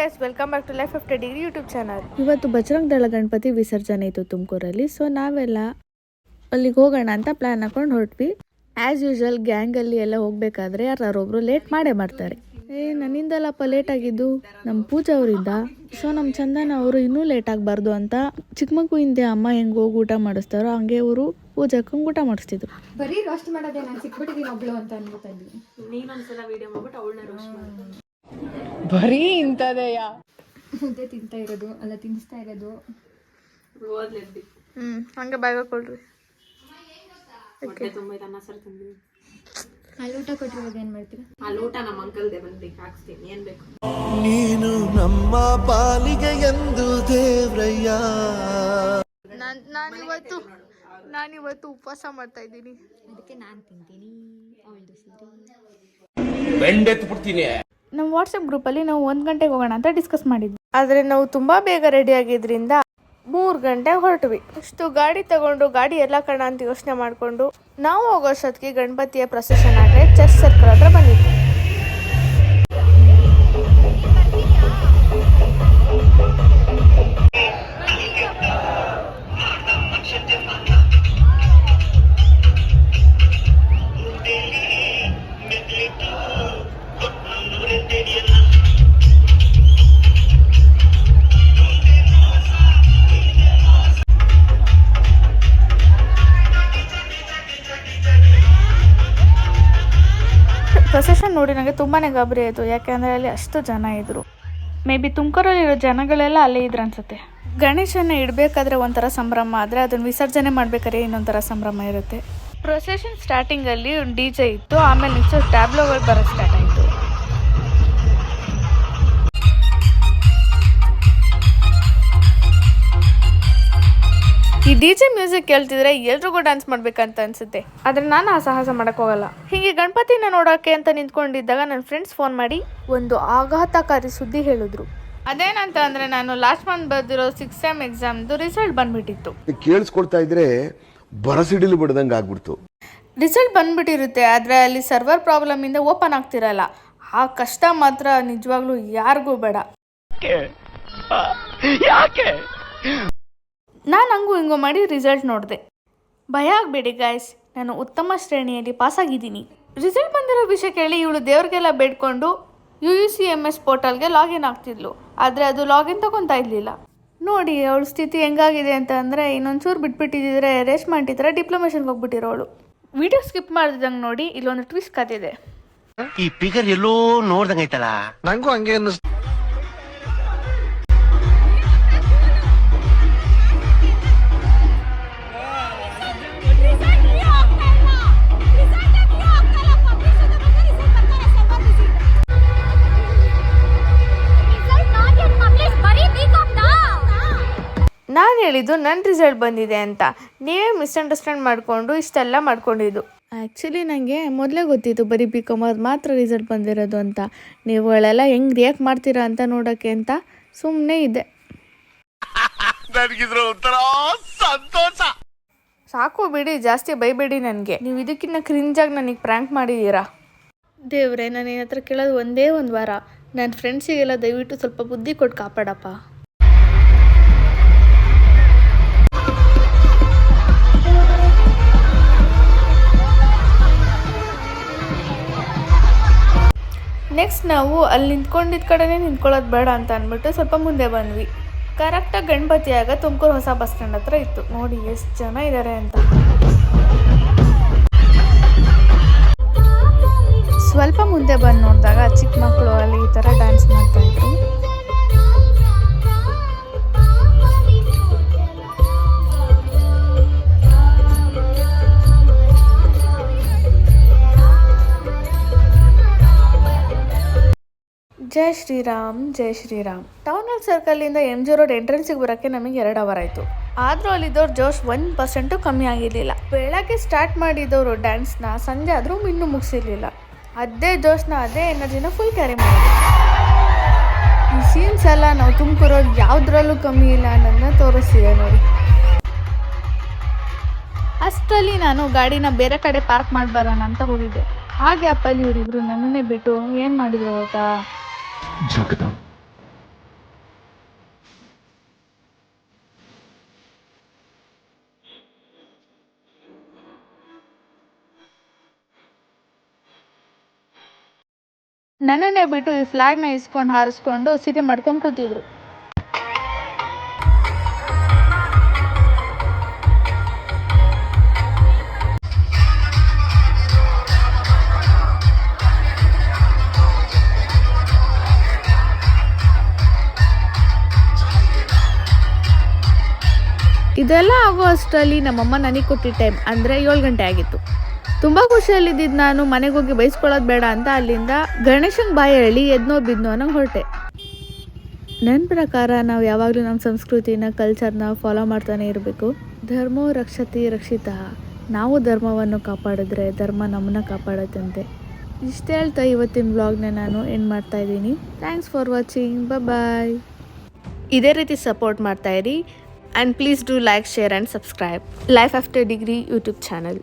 Guys welcome back to Life After Degree YouTube channel ಇವತ್ತು ಬಜರಂಗ್ ದಳ ಗಣಪತಿ ವಿಸರ್ಜನೆ ಇತ್ತು ತುಮಕೂರಲ್ಲಿ. ಸೊ ನಾವೆಲ್ಲ ಅಲ್ಲಿಗೆ ಹೋಗೋಣ ಅಂತ ಪ್ಲಾನ್ ಹಾಕೊಂಡು ಹೊರಟ್ವಿ. ಆ್ಯಸ್ ಯೂಶುವಲ್ ಗ್ಯಾಂಗಲ್ಲಿ ಎಲ್ಲ ಹೋಗ್ಬೇಕಾದ್ರೆ ಯಾರೊಬ್ರು ಲೇಟ್ ಮಾಡೇ ಮಾಡ್ತಾರೆ ಏ ನನ್ನಿಂದಲ್ಲಪ್ಪ ಲೇಟ್ ಆಗಿದ್ದು? ನಮ್ಮ ಪೂಜಾ ಅವ್ರಿಂದ. ಸೊ ನಮ್ಮ ಚಂದನ ಅವರು ಇನ್ನೂ ಲೇಟ್ ಆಗಬಾರ್ದು ಅಂತ ಚಿಕ್ಕ ಮಗು ಹಿಂದೆ ಅಮ್ಮ ಹೆಂಗೆ ಹೋಗಿ ಊಟ ಮಾಡಿಸ್ತಾರೋ ಹಂಗೆ ಅವರು ಪೂಜಾಕ್ಕಂಗೆ ಊಟ ಮಾಡಿಸ್ತಿದ್ರು. ಬರೀ ರೋಸ್ಟ್ ಮಾಡೋದೇ ನಾನು ಸಿಕ್ಬಿಟ್ಟಿದ್ದೀನಿ ಒಬ್ಳು ಅಂತ ಅನ್ಕೋತೀನಿ ಬರೀ ಇಂಥದೆಯಾ? ಮುದ್ದೆ ತಿಂತಾ ಇರೋದು ಅಲ್ಲ ತಿನ್ನಿಸ್ತಾ ಇರೋದು. ಹ್ಞೂ ಹಂಗೆ ಬ್ಯಾಗ ಕೊಡ್ರಿ. ಅಲ್ಲಿ ಊಟ ಕೊಟ್ಟಿರೋದು ಏನು ಮಾಡ್ತೀರಾ? ನೀನು ನಮ್ಮ ಪಾಲಿಗೆ ಎಂದು ದೇವ್ರಯ್ಯ. ನಾನು ನಾನಿವತ್ತು ನಾನಿವತ್ತು ಉಪವಾಸ ಮಾಡ್ತಾ ಇದ್ದೀನಿ. ಅದಕ್ಕೆ ನಾನು ತಿಂತೀನಿ. ಅವಳದು ಸೀರೆ. ನಮ್ಮ ವಾಟ್ಸಪ್ ಗ್ರೂಪಲ್ಲಿ ನಾವು ಒಂದು ಗಂಟೆಗೆ ಹೋಗೋಣ ಅಂತ ಡಿಸ್ಕಸ್ ಮಾಡಿದ್ವಿ. ಆದರೆ ನಾವು ತುಂಬ ಬೇಗ ರೆಡಿ ಆಗಿದ್ರಿಂದ ಮೂರು ಗಂಟೆ ಹೊರಟ್ವಿ. ಇಷ್ಟು ಗಾಡಿ ತಗೊಂಡು ಗಾಡಿ ಎಲ್ಲ ಕಣ ಅಂತ ಯೋಚನೆ ಮಾಡಿಕೊಂಡು ನಾವು ಹೋಗೋಷ್ಟೊತ್ತಿಗೆ ಗಣಪತಿಯ ಪ್ರೊಸೆಷನ್ ಆದ್ರೆ ಚರ್ಚ್ ಸರ್ಕಲ್ ಹತ್ರ ಪ್ರೊಸೆಷನ್ ನೋಡಿ ನನಗೆ ತುಂಬಾ ಗಾಬರಿ ಆಯಿತು. ಯಾಕೆಂದರೆ ಅಲ್ಲಿ ಅಷ್ಟು ಜನ ಇದ್ದರು ಮೇ ಬಿ ತುಮಕೂರಲ್ಲಿರೋ ಜನಗಳೆಲ್ಲ ಅಲ್ಲೇ ಇದ್ರು ಅನ್ಸುತ್ತೆ. ಗಣೇಶನ ಇಡಬೇಕಾದ್ರೆ ಒಂಥರ ಸಂಭ್ರಮ, ಆದರೆ ಅದನ್ನು ವಿಸರ್ಜನೆ ಮಾಡಬೇಕಾದ್ರೆ ಇನ್ನೊಂಥರ ಸಂಭ್ರಮ ಇರುತ್ತೆ. ಪ್ರೊಸೆಷನ್ ಸ್ಟಾರ್ಟಿಂಗಲ್ಲಿ ಒಂದು ಡಿ ಜೆ ಇತ್ತು, ಆಮೇಲೆ ನೆಕ್ಸ್ಟ್ ಟ್ಯಾಬ್ಲೋಗಳು ಬರೋಕ್ಕೆ ಸ್ಟಾರ್ಟ್ ಆಯಿತು. ಡಿ ಜೆ ಮ್ಯೂಸಿಕ್ ಕೇಳ್ತಿದ್ರೆ ಎಲ್ರಿಗೂ ಡ್ಯಾನ್ಸ್ ಮಾಡ್ಬೇಕಂತ ಅನ್ಸುತ್ತೆ. ಆದ್ರೆ ನಾನು ಆ ಸಾಹಸ ಮಾಡಕ್ ಹೋಗಲ್ಲ. ಹೀಗೆ ಗಣಪತಿನ ನೋಡೋಕೆ ಅಂತ ನಿಂತ್ಕೊಂಡಿದ್ದಾಗ ನನ್ನ ಫ್ರೆಂಡ್ಸ್ ಫೋನ್ ಮಾಡಿ ಒಂದು ಆಘಾತಕಾರಿ ಸುದ್ದಿ ಹೇಳಿದ್ರು. ಅದೇನಂತ ಅಂದ್ರೆ ನಾನು ಲಾಸ್ಟ್ ಮಂತ್ ಬರ್ದಿರೋ ಸಿಕ್ಸ್ ಸೆಮ್ ಎಕ್ಸಾಮ್ದು ರಿಸಲ್ಟ್ ಬಂದ್ಬಿಟ್ಟಿತ್ತು. ಕೇಳಿಸ್ಕೊಳ್ತಾ ಇದ್ರೆ ಬರಸಿಡಿಲು ಬಿಡ್ದಂಗೆ ಆಗ್ಬಿಡ್ತು. ರಿಸಲ್ಟ್ ಬಂದ್ಬಿಟ್ಟಿರುತ್ತೆ ಆದರೆ ಅಲ್ಲಿ ಸರ್ವರ್ ಪ್ರಾಬ್ಲಮ್ ಇಂದ ಓಪನ್ ಆಗ್ತಿರಲ್ಲ. ಆ ಕಷ್ಟ ಮಾತ್ರ ನಿಜವಾಗ್ಲೂ ಯಾರಿಗೂ ಬೇಡ. ನಾನು ಹಂಗೂ ಹಿಂಗೋ ಮಾಡಿ ರಿಸಲ್ಟ್ ನೋಡಿದೆ. ಭಯ ಆಗಬೇಡಿ ಗಾಯ್ಸ್ ನಾನು ಉತ್ತಮ ಶ್ರೇಣಿಯಲ್ಲಿ ಪಾಸಾಗಿದ್ದೀನಿ ರಿಸಲ್ಟ್ ಬಂದಿರೋ ವಿಷಯ ಕೇಳಿ ಇವಳು ದೇವ್ರಿಗೆಲ್ಲ ಬೇಡ್ಕೊಂಡು U U C M S ಪೋರ್ಟಲ್ಗೆ ಲಾಗಿನ್ ಆಗ್ತಿದ್ಲು. ಆದರೆ ಅದು ಲಾಗಿನ್ ತಗೊತಾ ಇರಲಿಲ್ಲ. ನೋಡಿ ಅವಳ ಸ್ಥಿತಿ ಹೆಂಗಾಗಿದೆ ಅಂತ ಅಂದರೆ ಇನ್ನೊಂಚೂರು ಬಿಟ್ಬಿಟ್ಟಿದ್ದಿದ್ರೆ ರೇಷ್ಮೆ ಆಂಟಿ ಥರ ಡಿಪ್ಲೊಮೇಷನ್ಗೆ ಹೋಗ್ಬಿಟ್ಟಿರೋಳು ವಿಡಿಯೋ ಸ್ಕಿಪ್ ಮಾಡಿದಂಗೆ ನೋಡಿ ಇಲ್ಲೊಂದು ಟ್ವಿಸ್ಟ್ ಕತ್ತಿದೆ ಈ ಫಿಗರ್ ಎಲ್ಲೋ ನೋಡ್ದಂಗೈತಲ್ಲ ನಂಗೂ ಹಂಗೆ ಅನ್ನಿಸ್ತು. ಹೇಳಿದ್ದು ನನ್ನ ರಿಸಲ್ಟ್ ಬಂದಿದೆ ಅಂತ. ನೀವೇ ಮಿಸ್ಅಂಡರ್ಸ್ಟ್ಯಾಂಡ್ ಮಾಡಿಕೊಂಡು ಇಷ್ಟೆಲ್ಲ ಮಾಡ್ಕೊಂಡಿದ್ದು. ಆ್ಯಕ್ಚುಲಿ ನನಗೆ ಮೊದಲೇ ಗೊತ್ತಿತ್ತು ಬರೀ ಬಿ ಕಾಮರ್ ಮಾತ್ರ ರಿಸಲ್ಟ್ ಬಂದಿರೋದು ಅಂತ. ನೀವುಗಳೆಲ್ಲ ಹೆಂಗೆ ರಿಯಾಕ್ಟ್ ಮಾಡ್ತೀರಾ ಅಂತ ನೋಡೋಕ್ಕೆ ಅಂತ ಸುಮ್ಮನೆ ಇದೆ ಸಂತೋಷ. ಸಾಕು ಬಿಡಿ ಜಾಸ್ತಿ ಬೈಬೇಡಿ ನನಗೆ. ನೀವು ಇದಕ್ಕಿಂತ ಕ್ರಿಂಜಾಗಿ ನನಗೆ ಪ್ರ್ಯಾಂಕ್ ಮಾಡಿದ್ದೀರಾ ದೇವ್ರೆ ನಾನು ನಿನ್ನ ಹತ್ರ ಕೇಳೋದು ಒಂದೇ ಒಂದು ವಾರ. ನನ್ನ ಫ್ರೆಂಡ್ಸಿಗೆಲ್ಲ ದಯವಿಟ್ಟು ಸ್ವಲ್ಪ ಬುದ್ಧಿ ಕೊಟ್ಟು ಕಾಪಾಡಪ್ಪ. ನೆಕ್ಸ್ಟ್ ನಾವು ಅಲ್ಲಿ ನಿಂತ್ಕೊಂಡಿದ್ದ ಕಡೆನೇ ನಿಂತ್ಕೊಳ್ಳೋದು ಬೇಡ ಅಂತ ಅಂದ್ಬಿಟ್ಟು ಸ್ವಲ್ಪ ಮುಂದೆ ಬಂದ್ವಿ. ಕರೆಕ್ಟಾಗಿ ಗಣಪತಿಯಾಗ ತುಮಕೂರು ಹೊಸ ಬಸ್ ಸ್ಟ್ಯಾಂಡ್ ಹತ್ರ ಇತ್ತು. ನೋಡಿ ಎಷ್ಟು ಜನ ಇದ್ದಾರೆ ಅಂತ. ಸ್ವಲ್ಪ ಮುಂದೆ ಬಂದು ನೋಡಿದಾಗ ಚಿಕ್ಕ ಮಕ್ಕಳು ಅಲ್ಲಿ ಈ ಥರ ಡ್ಯಾನ್ಸ್ ಮಾಡ್ತಾ ಜೈ ಶ್ರೀರಾಮ್ ಜೈ ಶ್ರೀರಾಮ್. ಟೌನ್ ಹಾಲ್ ಸರ್ಕಲಿಂದ ಎಂ ಜಿ ರೋಡ್ ಎಂಟ್ರೆನ್ಸಿಗೆ ಬರೋಕ್ಕೆ ನಮಗೆ ಎರಡು ಅವರ್ ಆಯಿತು. ಆದರೂ ಅಲ್ಲಿದ್ದವ್ರ ಜೋಶ್ ಒನ್ ಪರ್ಸೆಂಟು ಕಮ್ಮಿ ಆಗಿರಲಿಲ್ಲ. ಬೆಳಗ್ಗೆ ಸ್ಟಾರ್ಟ್ ಮಾಡಿದವರು ಡ್ಯಾನ್ಸ್ನ ಸಂಜೆ ಆದರೂ ಇನ್ನೂ ಮುಗಿಸಿರ್ಲಿಲ್ಲ. ಅದೇ ಜೋಶ್ನ ಅದೇ ಎನರ್ಜಿನ ಫುಲ್ ಕ್ಯಾರಿ ಮಾಡಿದ್ರು. ಈ ಸೀನ್ಸ್ ಎಲ್ಲ ನಾವು ತುಮಕೂರೋದು ಯಾವುದ್ರಲ್ಲೂ ಕಮ್ಮಿ ಇಲ್ಲ ಅನ್ನೋದನ್ನ ತೋರಿಸ್ತಿದೆ ನೋಡಿ. ಅಷ್ಟರಲ್ಲಿ ನಾನು ಗಾಡಿನ ಬೇರೆ ಕಡೆ ಪಾರ್ಕ್ ಮಾಡಿ ಬರೋಣ ಅಂತ ಹೋಗಿದ್ದೆ. ಹಾಗೆ ಅಪ್ಪಲ್ಲಿ ಇವರಿಬ್ರು ನನ್ನನ್ನೇ ಬಿಟ್ಟು ಏನು ಮಾಡಿದ್ರು ಗೊತ್ತಾ? జగదాం ನನ್ನನ್ನೇ ಬಿಟ್ಟು ಈ ಫ್ಲಾಗ್ನ ಇಸ್ಕೊಂಡು ಹಾರಿಸ್ಕೊಂಡು ಸಿಟಿ ಮಾಡ್ಕೊಂಡು ಕೂತಿದ್ರು ಇದೆಲ್ಲ ಆಗೋ ಅಷ್ಟರಲ್ಲಿ ನಮ್ಮಮ್ಮ ನನಗೆ ಕೊಟ್ಟಿದ್ದ ಟೈಮ್ ಅಂದರೆ ಏಳು ಗಂಟೆ ಆಗಿತ್ತು. ತುಂಬ ಖುಷಿಯಲ್ಲಿದ್ದಿದ್ದು ನಾನು ಮನೆಗೆ ಹೋಗಿ ಬೈಸ್ಕೊಳ್ಳೋದು ಬೇಡ ಅಂತ ಅಲ್ಲಿಂದ ಗಣೇಶನ ಬಾಯಿ ಹೇಳಿ ಎದ್ನೋ ಬಿದ್ನೋ ಅನ್ನೋ ಹೊರಟೆ. ನನ್ನ ಪ್ರಕಾರ ನಾವು ಯಾವಾಗಲೂ ನಮ್ಮ ಸಂಸ್ಕೃತಿನ ಕಲ್ಚರ್ನ ಫಾಲೋ ಮಾಡ್ತಾನೆ ಇರಬೇಕು. ಧರ್ಮೋ ರಕ್ಷತಿ ರಕ್ಷಿತ. ನಾವು ಧರ್ಮವನ್ನು ಕಾಪಾಡಿದ್ರೆ ಧರ್ಮ ನಮ್ಮನ್ನ ಕಾಪಾಡುತ್ತಂತೆ. ಇಷ್ಟೇ ಹೇಳ್ತಾ ಇವತ್ತಿನ ಬ್ಲಾಗ್ನ ನಾನು ಎಂಡ್ ಮಾಡ್ತಾ ಇದ್ದೀನಿ. ಥ್ಯಾಂಕ್ಸ್ ಫಾರ್ ವಾಚಿಂಗ್ ಬಾಯ್ ಇದೇ ರೀತಿ ಸಪೋರ್ಟ್ ಮಾಡ್ತಾ and please do like share and subscribe. Life after degree youtube channel.